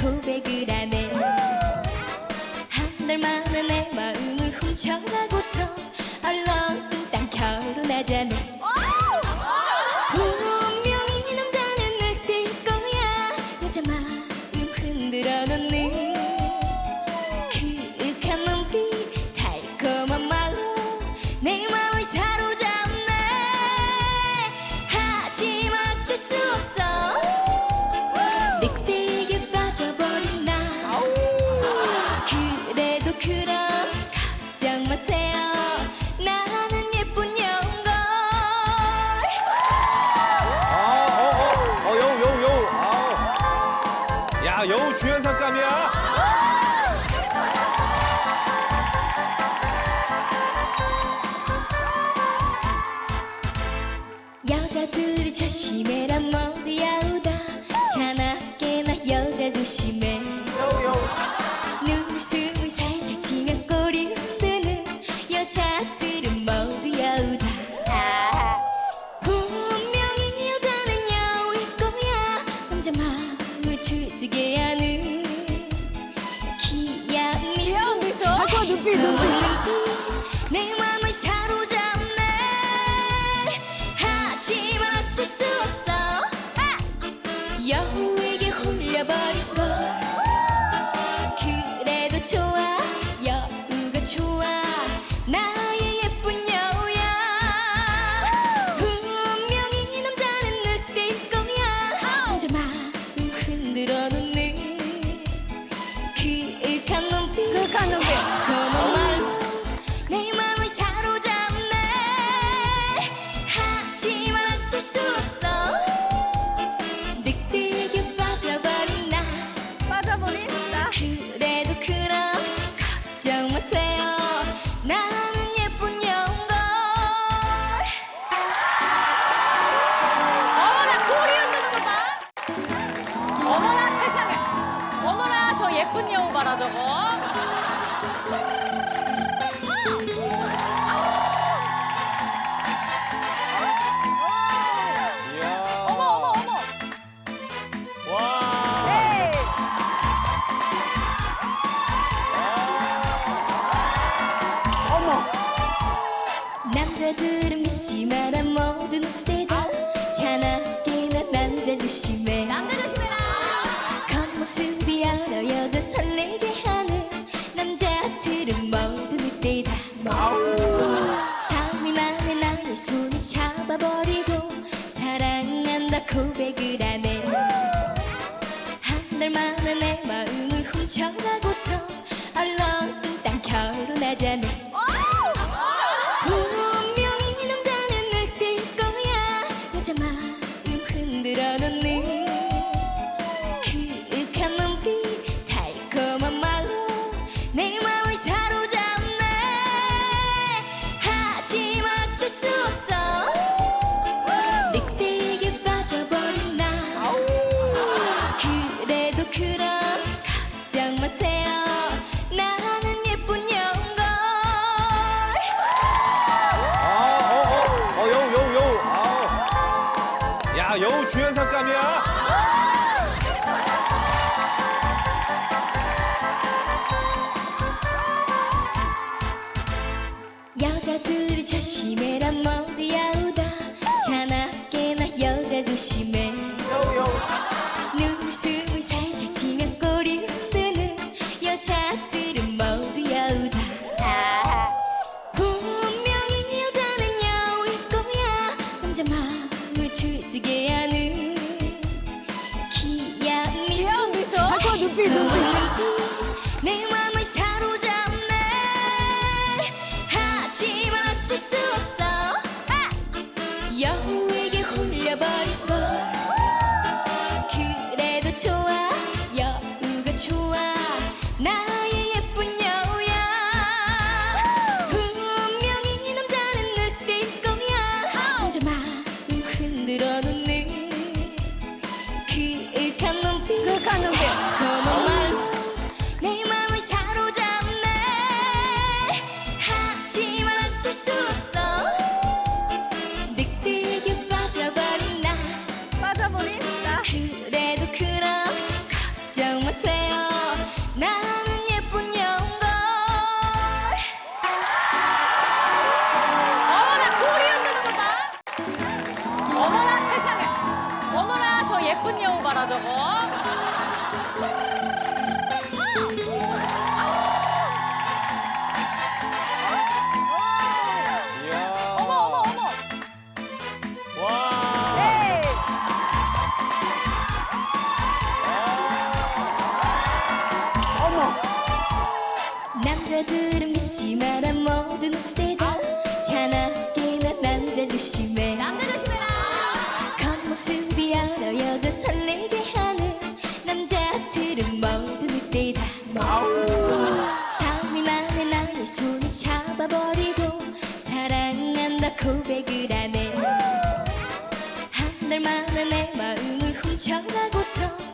고백을 하네. 한 달만에 내 마음을 훔쳐가고서 얼렁뚱땅 결혼하자네. 걱정 마세요. 혼자만 외출되게 하는 so, so. 하지 마라 모든 때다 차나게나 남자 조심해. 남자 조심해라. 겉모습이 알아 여자 설레게 하는 남자들은 모두 늑대다. 삶이 만에 나의 손을 잡아버리고 사랑한다 고백을 하네. 한 달 만에 내 마음을 훔쳐가고서 그저 마음 흔들어 놓는 그윽한 눈빛 달콤한 말로 내 마음을 사로잡네. 하지마 어쩔 수 없어. しめらもでやう to 거다 저거. 예. 남자들은 믿지 마라 모든 때다. 차갑게 난 남자 조심해. 남자 조심해라. 겉모습이 알아 여자 설레게 고백을 안해 한달 만에 내 마음을 훔쳐가고서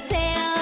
Marcel.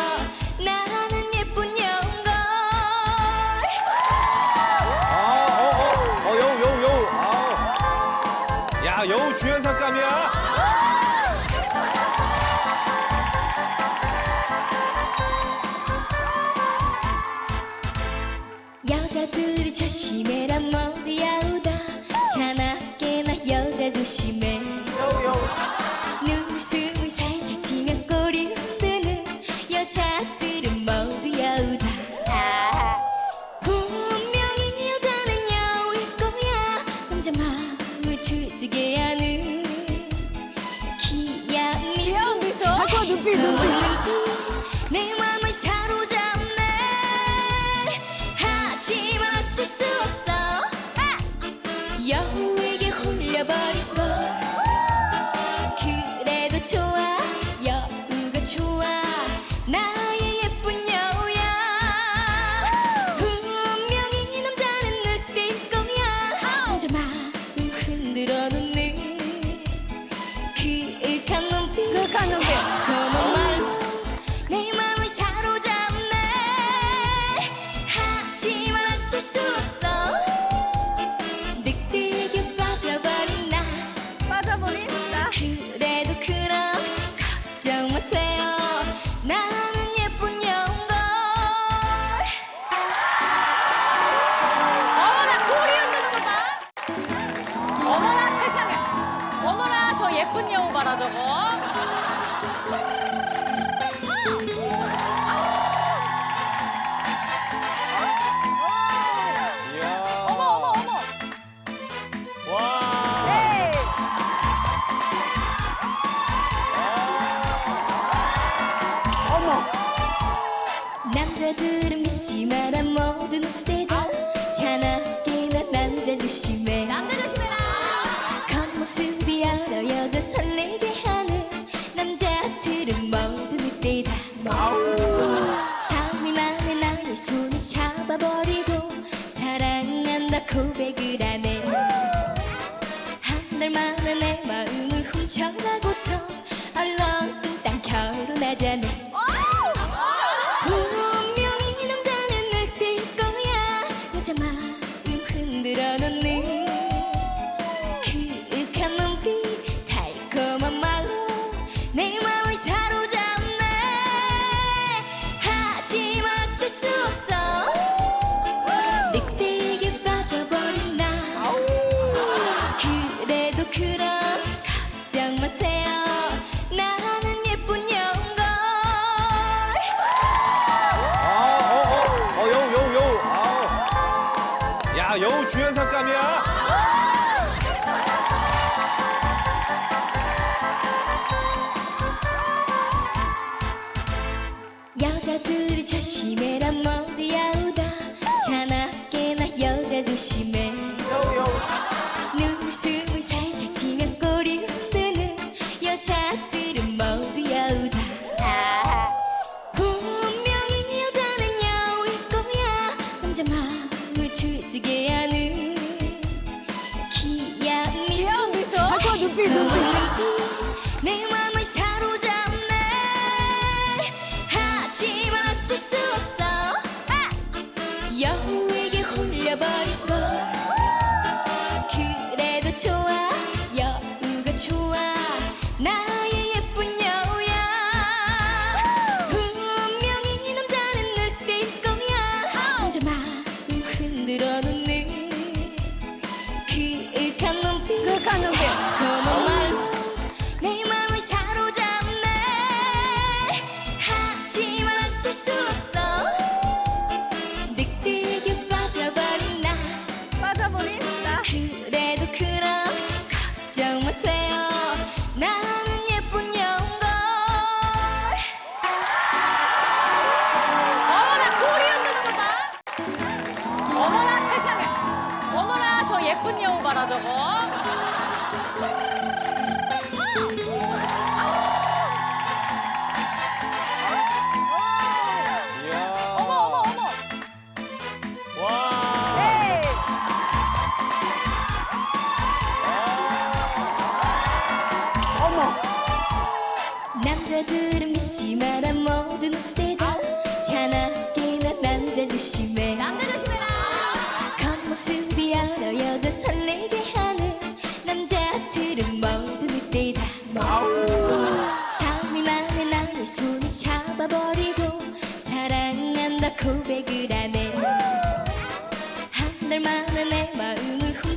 so, so.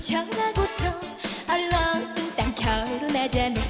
장나고서 얼렁뚱땅 결혼하자네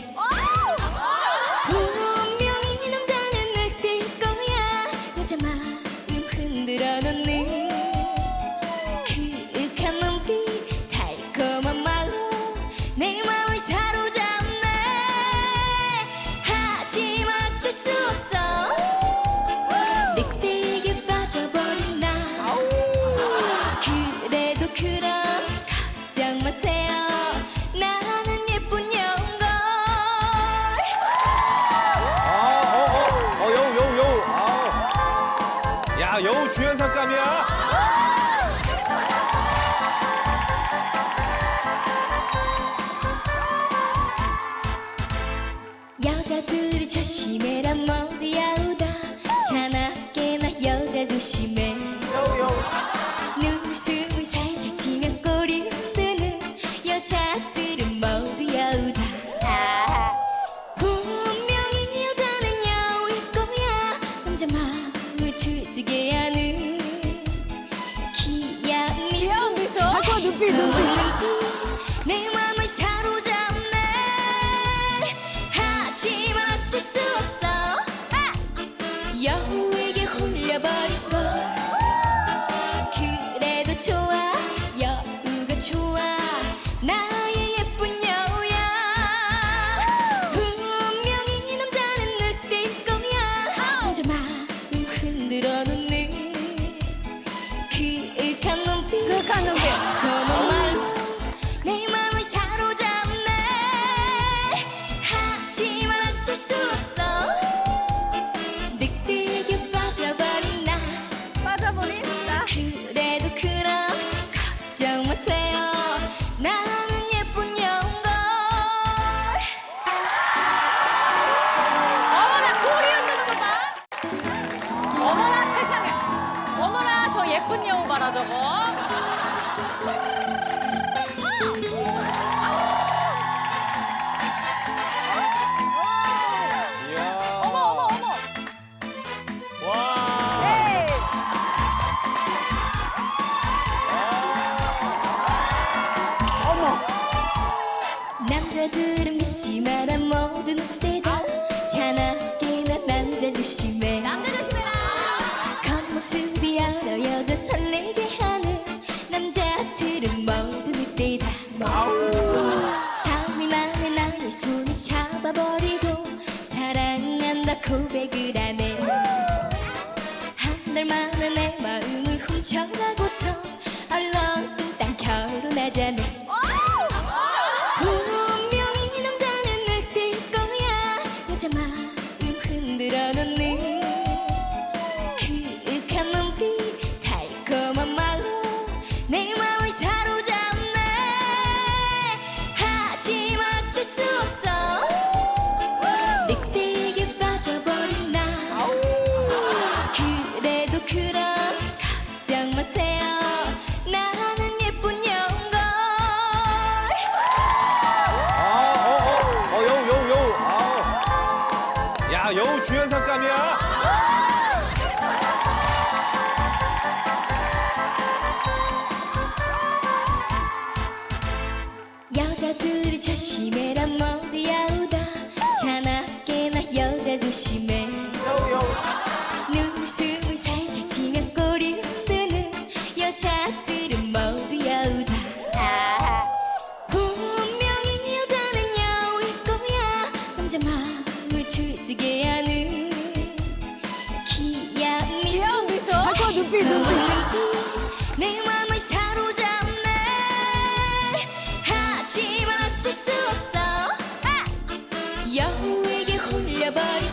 버려